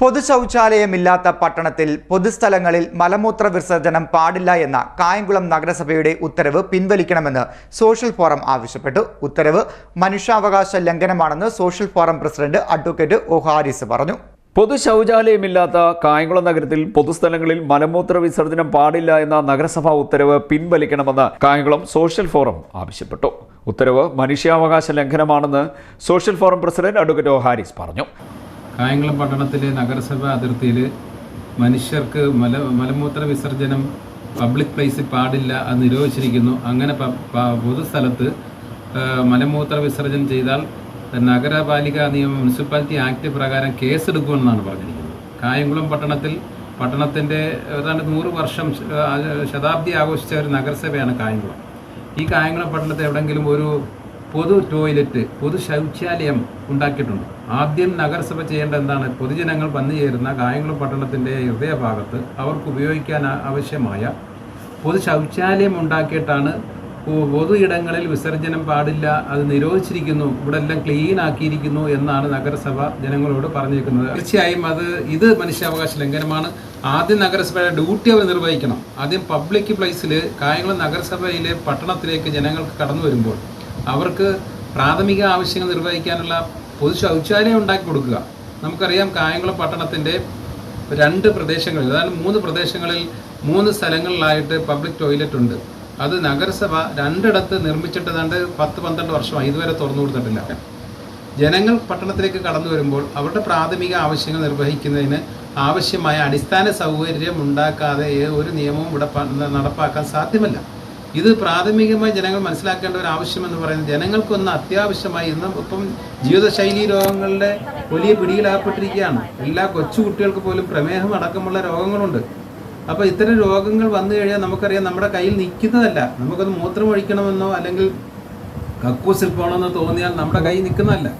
പൊതു ശൗചാലയമില്ലാത്ത പട്ടണത്തിൽ പൊതുസ്ഥലങ്ങളിൽ മലമൂത്ര വിസർജനം പാടില്ല എന്ന കായംകുളം നഗരസഭയുടെ ഉത്തരവ് പിൻവലിക്കണമെന്ന് സോഷ്യൽ ഫോറം ആവശ്യപ്പെട്ടു. ഉത്തരവ് മനുഷ്യാവകാശ ലംഘനമാണെന്ന് social forum president advocate O Haris പറഞ്ഞു. പൊതു ശൗചാലയമില്ലാത്ത കായംകുളം നഗരത്തിൽ പൊതുസ്ഥലങ്ങളിൽ മലമൂത്ര വിസർജനം പാടില്ല എന്ന നഗരസഭാ ഉത്തരവ് പിൻവലിക്കണമെന്ന് കായംകുളം സോഷ്യൽ ഫോറം ആവശ്യപ്പെട്ടു. ഉത്തരവ് മനുഷ്യാവകാശ ലംഘനമാണെന്ന് social forum president advocate O Haris പറഞ്ഞു. കായംകുളം പട്ടണത്തിലെ നഗരസഭ അതിർത്തിയിൽ മനുഷ്യർക്ക് മല മലമൂത്ര വിസർജനം പബ്ലിക് പ്ലേസിൽ പാടില്ല അത് നിരോധിച്ചിരിക്കുന്നു. അങ്ങനെ പൊതുസ്ഥലത്ത് മലമൂത്ര വിസർജനം ചെയ്താൽ നഗരപാലിക നിയമം മുനിസിപ്പാലിറ്റി ആക്ട് പ്രകാരം കേസെടുക്കുമെന്നാണ് പറഞ്ഞിരിക്കുന്നത്. കായംകുളം പട്ടണത്തിൽ പട്ടണത്തിന്റെ ഏതാണ്ട് നൂറ് വർഷം ശതാബ്ദി ആഘോഷിച്ച ഒരു നഗരസഭയാണ് കായംകുളം. ഈ കായംകുളം പട്ടണത്തെ എവിടെയെങ്കിലും ഒരു പൊതു ടോയ്ലറ്റ് പൊതു ശൗചാലയം ഉണ്ടാക്കിയിട്ടുണ്ട്. ആദ്യം നഗരസഭ ചെയ്യേണ്ട എന്താണ്? പൊതുജനങ്ങൾ വന്നു ചേരുന്ന കായംകുളം പട്ടണത്തിന്റെ ഹൃദയഭാഗത്ത് അവർക്ക് ഉപയോഗിക്കാൻ ആവശ്യമായ പൊതു ശൗചാലയം ഉണ്ടാക്കിയിട്ടാണ് പൊതു ഇടങ്ങളിൽ വിസർജനം പാടില്ല അത് നിരോധിച്ചിരിക്കുന്നു ഇവിടെ എല്ലാം ക്ലീൻ ആക്കിയിരിക്കുന്നു എന്നാണ് നഗരസഭ ജനങ്ങളോട് പറഞ്ഞിരിക്കുന്നത് തീർച്ചയായും അത് ഇത് മനുഷ്യാവകാശ ലംഘനമാണ്. ആദ്യം നഗരസഭയുടെ ഡ്യൂട്ടി അവർ നിർവഹിക്കണം. ആദ്യം പബ്ലിക് പ്ലേസിൽ കായംകുളം നഗരസഭയിലെ പട്ടണത്തിലേക്ക് ജനങ്ങൾക്ക് കടന്നു വരുമ്പോൾ അവർക്ക് പ്രാഥമിക ആവശ്യങ്ങൾ നിർവഹിക്കാനുള്ള പൊതു ശൗചാലയം ഉണ്ടാക്കി കൊടുക്കുക. നമുക്കറിയാം കായംകുളം പട്ടണത്തിന്റെ രണ്ട് പ്രദേശങ്ങളിൽ അതായത് മൂന്ന് പ്രദേശങ്ങളിൽ മൂന്ന് സ്ഥലങ്ങളിലായിട്ട് പബ്ലിക് ടോയ്ലറ്റ് ഉണ്ട്. അത് നഗരസഭ രണ്ടിടത്ത് നിർമ്മിച്ചിട്ട് ഏതാണ്ട് പത്ത് പന്ത്രണ്ട് വർഷമായി. ഇതുവരെ തുറന്നു കൊടുത്തിട്ടില്ല. ജനങ്ങൾ പട്ടണത്തിലേക്ക് കടന്നു വരുമ്പോൾ അവരുടെ പ്രാഥമിക ആവശ്യങ്ങൾ നിർവഹിക്കുന്നതിന് ആവശ്യമായ അടിസ്ഥാന സൗകര്യം ഉണ്ടാക്കാതെ ഒരു നിയമവും ഇവിടെ നടപ്പാക്കാൻ സാധ്യമല്ല. ഇത് പ്രാഥമികമായി ജനങ്ങൾ മനസ്സിലാക്കേണ്ട ഒരു ആവശ്യമെന്ന് പറയുന്നത് ജനങ്ങൾക്കൊന്ന് അത്യാവശ്യമായി ഇന്ന് ഇപ്പം ജീവിതശൈലി രോഗങ്ങളുടെ വലിയ പിടിയിലാകപ്പെട്ടിരിക്കുകയാണ് എല്ലാ കൊച്ചു കുട്ടികൾക്ക് പോലും പ്രമേഹം അടക്കമുള്ള രോഗങ്ങളുണ്ട്. അപ്പോൾ ഇത്തരം രോഗങ്ങൾ വന്നു കഴിഞ്ഞാൽ നമുക്കറിയാം നമ്മുടെ കയ്യിൽ നിൽക്കുന്നതല്ല. നമുക്കത് മൂത്രം ഒഴിക്കണമെന്നോ അല്ലെങ്കിൽ കക്കൂസിൽ പോകണമെന്ന് തോന്നിയാൽ നമ്മുടെ കൈ നിൽക്കുന്നതല്ല.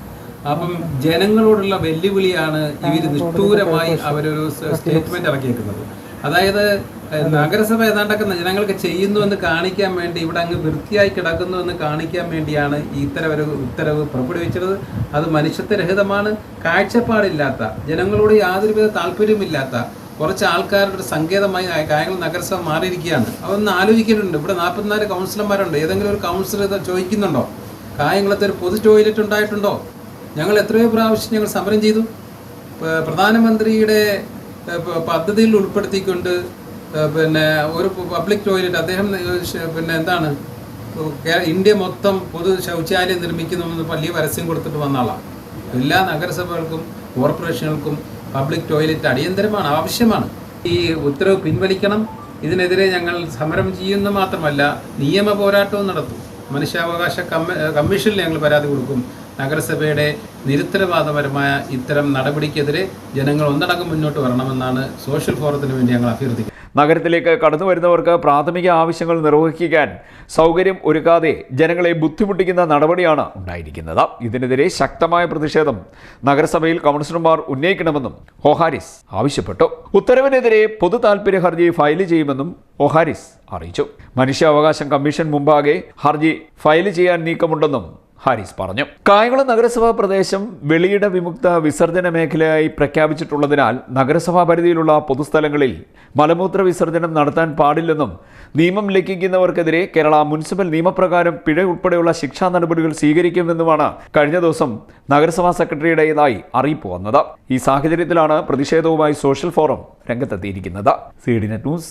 അപ്പം ജനങ്ങളോടുള്ള വെല്ലുവിളിയാണ് ഇവർ നിഷ്ഠൂരമായി അവരൊരു സ്റ്റേറ്റ്മെന്റ് ഇറക്കിയേക്കുന്നത്. അതായത് നഗരസഭ ഏതാണ്ടൊക്കെ ജനങ്ങൾക്ക് ചെയ്യുന്നു എന്ന് കാണിക്കാൻ വേണ്ടി ഇവിടെ അങ്ങ് വൃത്തിയായി കിടക്കുന്നു എന്ന് കാണിക്കാൻ വേണ്ടിയാണ് ഇത്തരം ഒരു ഉത്തരവ് പുറപ്പെടുവിച്ചത് അത് മനുഷ്യത്വരഹിതമാണ്. കാഴ്ചപ്പാടില്ലാത്ത ജനങ്ങളോട് യാതൊരുവിധ താല്പര്യമില്ലാത്ത കുറച്ച് ആൾക്കാരുടെ ഒരു സങ്കേതമായി കാര്യങ്ങൾ നഗരസഭ മാറിയിരിക്കുകയാണ്. അതൊന്ന് ആലോചിക്കുന്നുണ്ട് ഇവിടെ നാൽപ്പത്തിനാല് കൗൺസിലർമാരുണ്ട്. ഏതെങ്കിലും ഒരു കൗൺസിലർ ഇത് ചോദിക്കുന്നുണ്ടോ? കായംകുളത്ത് ഒരു പൊതു ടോയ്ലറ്റ് ഉണ്ടായിട്ടുണ്ടോ? ഞങ്ങൾ എത്രയോ പ്രാവശ്യം ഞങ്ങൾ സമരം ചെയ്തു. പ്രധാനമന്ത്രിയുടെ പദ്ധതിയിൽ ഉൾപ്പെടുത്തിക്കൊണ്ട് പിന്നെ ഒരു പബ്ലിക് ടോയ്ലറ്റ് അദ്ദേഹം പിന്നെ എന്താണ്? ഇന്ത്യ മൊത്തം പൊതു ശൗചാലയം നിർമ്മിക്കുന്നുവെന്ന് പള്ളി പരസ്യം കൊടുത്തിട്ട് വന്ന ആളാണ്. എല്ലാ നഗരസഭകൾക്കും കോർപ്പറേഷനുകൾക്കും പബ്ലിക് ടോയ്ലറ്റ് അടിയന്തരമാണ് ആവശ്യമാണ്. ഈ ഉത്തരവ് പിൻവലിക്കണം. ഇതിനെതിരെ ഞങ്ങൾ സമരം ചെയ്യുന്ന മാത്രമല്ല നിയമ പോരാട്ടവും നടത്തും. മനുഷ്യാവകാശ കമ്മ കമ്മീഷനിൽ ഞങ്ങൾ പരാതി കൊടുക്കും. നഗരസഭയുടെ നിരുത്തരവാദപരമായ ഇത്തരം നടപടിക്കെതിരെ ജനങ്ങൾ ഒന്നടങ്കം മുന്നോട്ട് വരണമെന്നാണ് സോഷ്യൽ ഫോറത്തിന് വേണ്ടി ഞങ്ങൾ അഭ്യർത്ഥിക്കുന്നത് നഗരത്തിലേക്ക് കടന്നു വരുന്നവർക്ക് പ്രാഥമിക ആവശ്യങ്ങൾ നിർവഹിക്കാൻ സൗകര്യം ഒരുക്കാതെ ജനങ്ങളെ ബുദ്ധിമുട്ടിക്കുന്ന നടപടിയാണ് ഉണ്ടായിരിക്കുന്നത്. ഇതിനെതിരെ ശക്തമായ പ്രതിഷേധം നഗരസഭയിൽ കൗൺസിലർമാർ ഉന്നയിക്കണമെന്നും ഒഹാരിസ് ആവശ്യപ്പെട്ടു. ഉത്തരവിനെതിരെ പൊതു താൽപര്യ ഹർജി ഫയൽ ചെയ്യുമെന്നും ഒഹാരിസ് അറിയിച്ചു. മനുഷ്യാവകാശം കമ്മീഷൻ മുമ്പാകെ ഹർജി ഫയൽ ചെയ്യാൻ നീക്കമുണ്ടെന്നും ഹാരിസ് പറഞ്ഞു. കായംകുളം നഗരസഭാ പ്രദേശം വെളിയിട വിമുക്ത വിസർജന മേഖലയായി പ്രഖ്യാപിച്ചിട്ടുള്ളതിനാൽ നഗരസഭാ പരിധിയിലുള്ള പൊതുസ്ഥലങ്ങളിൽ മലമൂത്ര വിസർജനം നടത്താൻ പാടില്ലെന്നും നിയമം ലംഘിക്കുന്നവർക്കെതിരെ കേരള മുനിസിപ്പൽ നിയമപ്രകാരം പിഴ ഉൾപ്പെടെയുള്ള ശിക്ഷാ നടപടികൾ സ്വീകരിക്കുമെന്നുമാണ് കഴിഞ്ഞ ദിവസം നഗരസഭാ സെക്രട്ടറിയുടേതായി അറിയിപ്പ് വന്നത്. ഈ സാഹചര്യത്തിലാണ് പ്രതിഷേധവുമായി social forum രംഗത്തെത്തിയിരിക്കുന്നത്. C D net news